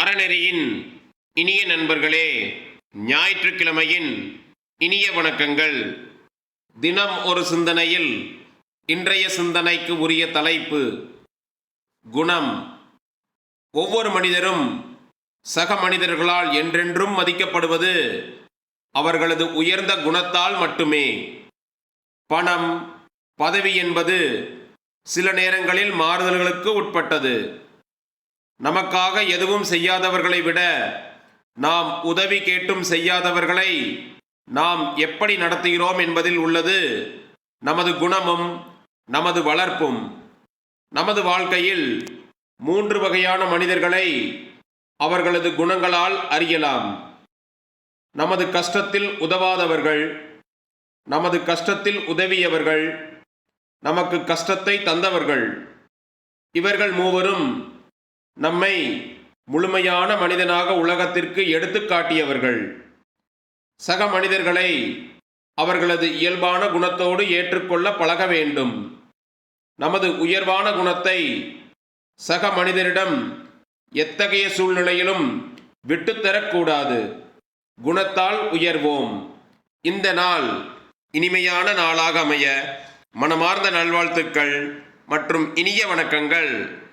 அறநெறியின் இனிய நண்பர்களே ஞாயிற்றுக்கிழமையின் இனிய வணக்கங்கள். தினம் ஒரு சிந்தனையில் இன்றைய சிந்தனைக்கு உரிய தலைப்பு குணம். ஒவ்வொரு மனிதரும் சக மனிதர்களால் என்றென்றும் மதிக்கப்படுவது அவர்களது உயர்ந்த குணத்தால் மட்டுமே. பணம் பதவி என்பது சில நேரங்களில் மாறுதல்களுக்கு உட்பட்டது. நமக்காக எதுவும் செய்யாதவர்களை விட நாம் உதவி கேட்டும் செய்யாதவர்களை நாம் எப்படி நடத்துகிறோம் என்பதில் உள்ளது நமது குணமும் நமது வளர்ப்பும். நமது வாழ்க்கையில் மூன்று வகையான மனிதர்களை அவர்களது குணங்களால் அறியலாம். நமது கஷ்டத்தில் உதவாதவர்கள் நமது கஷ்டத்தில் உதவியவர்கள் நமக்கு கஷ்டத்தை தந்தவர்கள். இவர்கள் மூவரும் நம்மை முழுமையான மனிதனாக உலகத்திற்கு எடுத்துக்காட்டியவர்கள் சக மனிதர்களை அவர்களது இயல்பான குணத்தோடு ஏற்றுக்கொள்ள பழக வேண்டும். நமது உயர்வான குணத்தை சக மனிதரிடம் எத்தகைய சூழ்நிலையிலும் விட்டுத்தரக்கூடாது குணத்தால் உயர்வோம். இந்த நாள் இனிமையான நாளாக அமைய மனமார்ந்த நல்வாழ்த்துக்கள் மற்றும் இனிய வணக்கங்கள்.